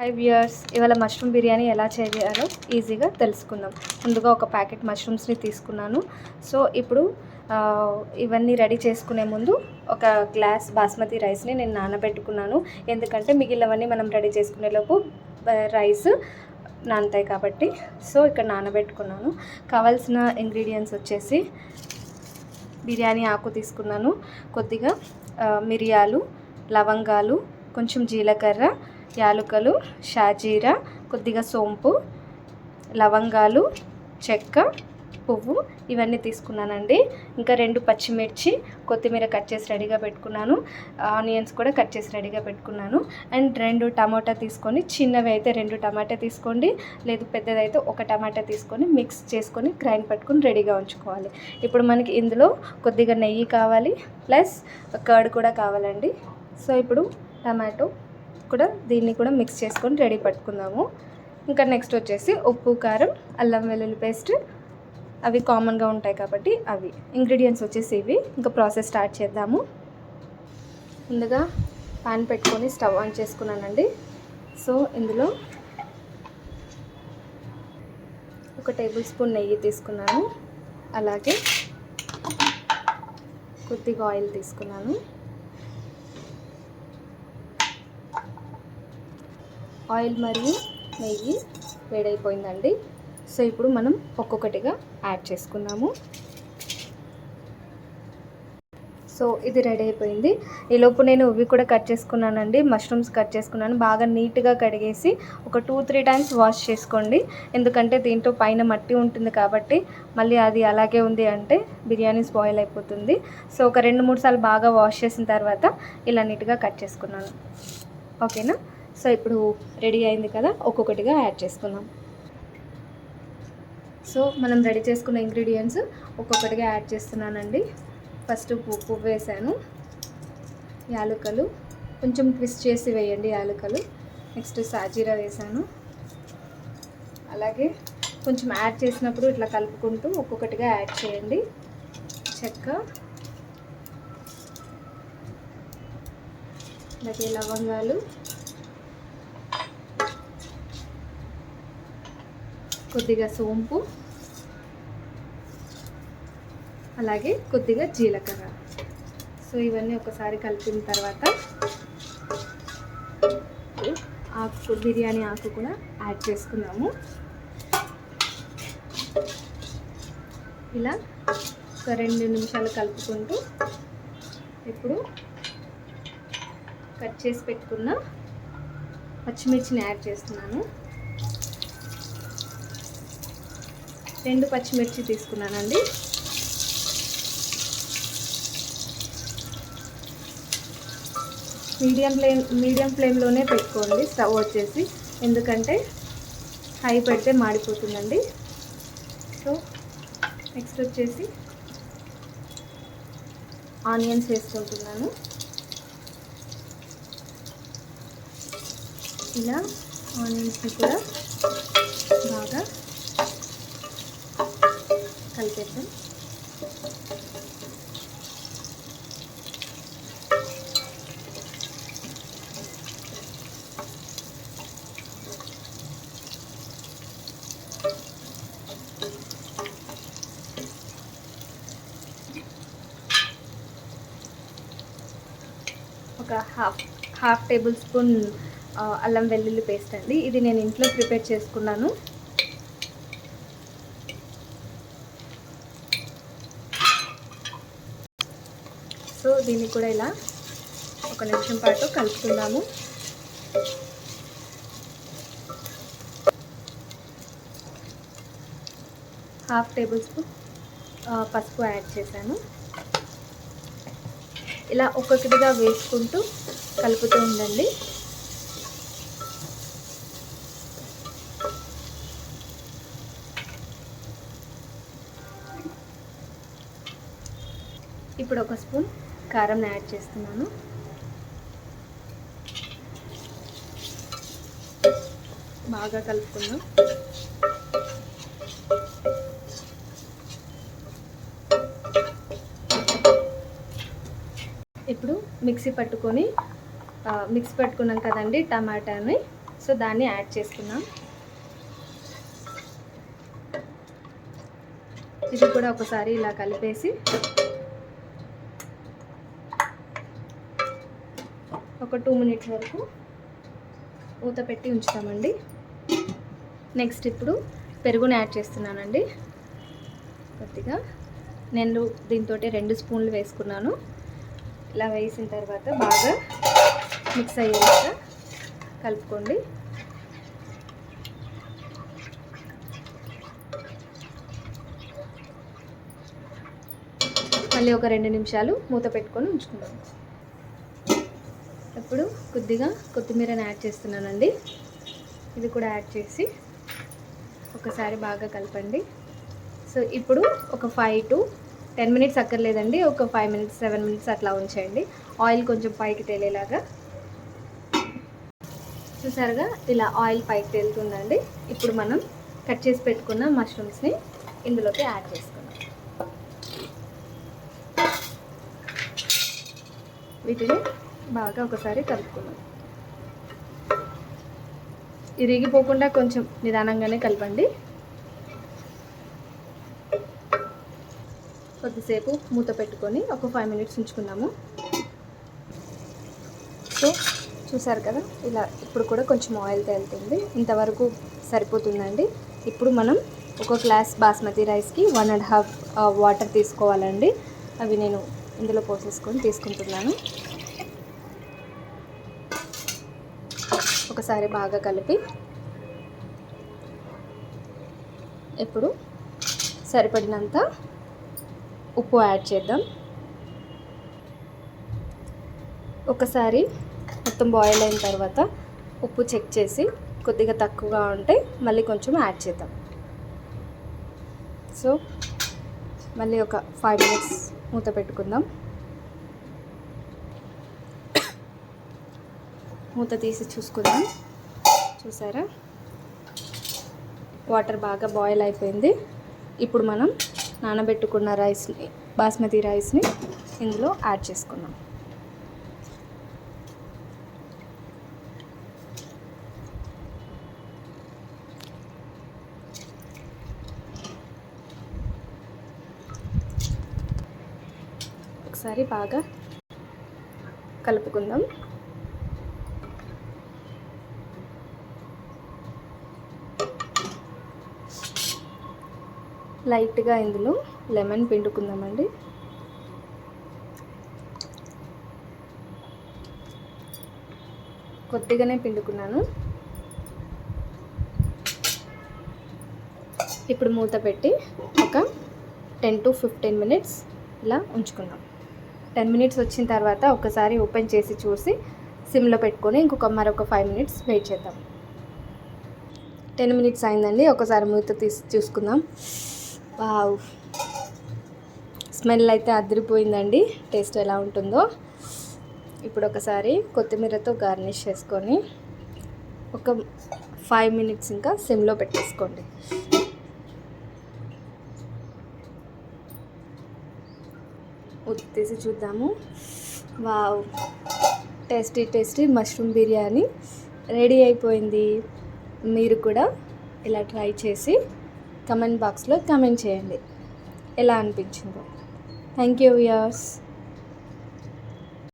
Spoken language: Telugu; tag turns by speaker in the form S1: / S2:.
S1: ఫైవ్ ఇయర్స్ ఇవాళ మష్రూమ్ బిర్యానీ ఎలా చేయాలో ఈజీగా తెలుసుకుందాం. ముందుగా ఒక ప్యాకెట్ మష్రూమ్స్ని తీసుకున్నాను. సో ఇప్పుడు ఇవన్నీ రెడీ చేసుకునే ముందు ఒక గ్లాస్ బాస్మతి రైస్ని నేను నానబెట్టుకున్నాను. ఎందుకంటే మిగిలినవన్నీ మనం రెడీ చేసుకునేలోపు రైస్ నానతాయి కాబట్టి. సో ఇక్కడ నానబెట్టుకున్నాను. కావాల్సిన ఇంగ్రీడియంట్స్ వచ్చేసి బిర్యానీ ఆకు తీసుకున్నాను. కొద్దిగా మిరియాలు లవంగాలు కొంచెం జీలకర్ర యాలకులు షాజీరా కొద్దిగా సోంపు లవంగాలు చెక్క పువ్వు ఇవన్నీ తీసుకున్నానండి. ఇంకా రెండు పచ్చిమిర్చి కొత్తిమీర కట్ చేసి రెడీగా పెట్టుకున్నాను. ఆనియన్స్ కూడా కట్ చేసి రెడీగా పెట్టుకున్నాను. అండ్ రెండు టమాటా తీసుకొని చిన్నవి అయితే రెండు టమాటా తీసుకోండి. లేదు పెద్దదైతే ఒక టమాటా తీసుకొని మిక్స్ చేసుకొని గ్రైండ్ పెట్టుకొని రెడీగా ఉంచుకోవాలి. ఇప్పుడు మనకి ఇందులో కొద్దిగా నెయ్యి కావాలి ప్లస్ కర్డ్ కూడా కావాలండి. సో ఇప్పుడు టమాటో కూడా దీన్ని కూడా మిక్స్ చేసుకొని రెడీ పెట్టుకుందాము. ఇంకా నెక్స్ట్ వచ్చేసి ఉప్పు కారం అల్లం వెల్లుల్లి పేస్ట్. అవి కామన్గా ఉంటాయి కాబట్టి అవి. ఇంగ్రీడియంట్స్ వచ్చేసి ఇవి. ఇంకా ప్రాసెస్ స్టార్ట్ చేద్దాము. ముందుగా పాన్ పెట్టుకొని స్టవ్ ఆన్ చేసుకున్నానండి. సో ఇందులో ఒక టేబుల్ స్పూన్ నెయ్యి తీసుకున్నాను. అలాగే కొద్దిగా ఆయిల్ తీసుకున్నాను. ఆయిల్ మరియు నెయ్యి వేడైపోయిందండి. సో ఇప్పుడు మనం ఒక్కొక్కటిగా యాడ్ చేసుకున్నాము సో ఇది రెడీ అయిపోయింది ఈలోపు నేను ఇవి కూడా కట్ చేసుకున్నానండి. మష్రూమ్స్ కట్ చేసుకున్నాను. బాగా నీట్గా కడిగేసి ఒక టూ త్రీ టైమ్స్ వాష్ చేసుకోండి. ఎందుకంటే దీంట్లో పైన మట్టి ఉంటుంది కాబట్టి మళ్ళీ అది అలాగే ఉంది అంటే బిర్యానీ స్పాయిల్ అయిపోతుంది. సో ఒక రెండు మూడు సార్లు బాగా వాష్ చేసిన తర్వాత ఇలా నీట్గా కట్ చేసుకున్నాను. ఓకేనా? సో ఇప్పుడు రెడీ అయింది కదా ఒక్కొక్కటిగా యాడ్ చేసుకుందాం. సో మనం రెడీ చేసుకున్న ఇంగ్రీడియంట్స్ ఒక్కొక్కటిగా యాడ్ చేస్తున్నానండి. ఫస్ట్ పువ్వు వేసాను. యాలకులు కొంచెం ట్విస్ట్ చేసి వేయండి యాలకలు. నెక్స్ట్ సాజీరా వేసాను. అలాగే కొంచెం యాడ్ చేసినప్పుడు ఇట్లా కలుపుకుంటూ ఒక్కొక్కటిగా యాడ్ చేయండి. చెక్క అలాగే లవంగాలు కొద్దిగా సోంపు అలాగే కొద్దిగా జీలకర్ర. సో ఇవన్నీ ఒకసారి కలిపిన తర్వాత ఆకు బిర్యానీ ఆకు కూడా యాడ్ చేసుకున్నాము ఇలా ఒక రెండు నిమిషాలు కలుపుకుంటూ ఇప్పుడు కట్ చేసి పెట్టుకున్న పచ్చిమిర్చిని యాడ్ చేస్తున్నాను. రెండు పచ్చిమిర్చి తీసుకున్నానండి. మీడియం ఫ్లేమ్ మీడియం ఫ్లేమ్లోనే పెట్టుకోండి స్టవ్ వచ్చేసి. ఎందుకంటే హై పెడితే మాడిపోతుందండి. సో నెక్స్ట్ వచ్చేసి ఆనియన్స్ వేసుకుంటున్నాను. ఇలా ఆనియన్స్ని కూడా బాగా కలిపేద్దాం. ఒక హాఫ్ హాఫ్ టేబుల్ స్పూన్ అల్లం వెల్లుల్లి పేస్ట్ అండి. ఇది నేను ఇంట్లో ప్రిపేర్ చేసుకున్నాను. దీన్ని కూడా ఇలా ఒక నిమిషం పాటు కలుపుకుందాము. హాఫ్ టేబుల్ స్పూన్ పసుపు యాడ్ చేశాను. ఇలా ఒక్కొక్కటిగా వేసుకుంటూ కలుపుతూ ఉండండి. ఇప్పుడు ఒక స్పూన్ కారం యాడ్ చేస్తున్నాను. బాగా కలుపుకుందాం. ఇప్పుడు మిక్సీ పట్టుకొని మిక్సీ పట్టుకున్నాం కదండి టమాటాని. సో దాన్ని యాడ్ చేసుకున్నాం ఇది కూడా ఒకసారి ఇలా కలిపేసి ఒక టూ మినిట్స్ వరకు ఊత పెట్టి ఉంచుతామండి. నెక్స్ట్ ఇప్పుడు పెరుగుని యాడ్ చేస్తున్నానండి. కొద్దిగా నేను దీంతో రెండు స్పూన్లు వేసుకున్నాను. ఇలా వేసిన తర్వాత బాగా మిక్స్ అయ్యేలాగా కలుపుకోండి. మళ్ళీ ఒక రెండు నిమిషాలు మూత పెట్టుకొని ఉంచుకుందాం. ఇప్పుడు కొద్దిగా కొత్తిమీరని యాడ్ చేస్తున్నానండి. ఇది కూడా యాడ్ చేసి ఒకసారి బాగా కలపండి. సో ఇప్పుడు ఒక ఫైవ్ టు టెన్ మినిట్స్ అక్కర్లేదండి. ఒక ఫైవ్ మినిట్స్ సెవెన్ మినిట్స్ అట్లా ఉంచేయండి. ఆయిల్ కొంచెం పైకి తేలేలాగా. చూసారుగా ఇలా ఆయిల్ పైకి తేలుతుందండి. ఇప్పుడు మనం కట్ చేసి పెట్టుకున్న మష్రూమ్స్ని ఇందులోకి యాడ్ చేసుకుందాం. వీటిని బాగా ఒకసారి కలుపుకున్నాం ఇరిగిపోకుండా కొంచెం నిదానంగానే కలపండి. కొద్దిసేపు మూత పెట్టుకొని ఒక ఫైవ్ మినిట్స్ ఉంచుకుందాము. సో చూసారు కదా ఇలా ఇప్పుడు కూడా కొంచెం ఆయిల్ తేలుతుంది ఇంతవరకు సరిపోతుందండి. ఇప్పుడు మనం ఒక గ్లాస్ బాస్మతి రైస్కి వన్ అండ్ హాఫ్ వాటర్ తీసుకోవాలండి. అవి నేను ఇందులో పోసేసుకొని తీసుకుంటున్నాను. ఒకసారి బాగా కలిపి ఇప్పుడు సరిపడినంత ఉప్పు యాడ్ చేద్దాం. ఒకసారి మొత్తం బాయిల్ అయిన తర్వాత ఉప్పు చెక్ చేసి కొద్దిగా తక్కువగా ఉంటే మళ్ళీ కొంచెం యాడ్ చేద్దాం. సో మళ్ళీ ఒక ఫైవ్ మినిట్స్ మూత పెట్టుకుందాం. మూత తీసి చూసుకుందాం. చూసారా? వాటర్ బాగా బాయిల్ అయిపోయింది. ఇప్పుడు మనం నానబెట్టుకున్న రైస్ని బాస్మతి రైస్ని ఇందులో యాడ్ చేసుకుందాం. ఒకసారి బాగా కలుపుకుందాం. లైట్గా ఇందులో లెమన్ పిండుకుందామండి. కొద్దిగానే పిండుకున్నాను. ఇప్పుడు మూత పెట్టి ఒక టెన్ టు ఫిఫ్టీన్ మినిట్స్ ఇలా ఉంచుకుందాం. టెన్ మినిట్స్ వచ్చిన తర్వాత ఒకసారి ఓపెన్ చేసి చూసి సిమ్లో పెట్టుకొని ఇంకొక మరొక ఫైవ్ మినిట్స్ వెయిట్ చేద్దాం. టెన్ మినిట్స్ అయిందండి ఒకసారి మూత తీసి చూసుకుందాం. వావ్. స్మెల్ అయితే అదిరిపోయిందండి. టేస్ట్ ఎలా ఉంటుందో. ఇప్పుడు ఒకసారి కొత్తిమీరతో గార్నిష్ చేసుకొని ఒక ఫైవ్ మినిట్స్ ఇంకా సిమ్లో పెట్టేసుకోండి. ఉత్తి చూద్దాము. Wow. Tasty tasty mushroom biryani ready అయిపోయింది. మీరు కూడా ఇలా ట్రై చేసి కమెంట్ బాక్స్లో కమెంట్ చేయండి. ఎలా అనిపించిందో. Thank you viewers.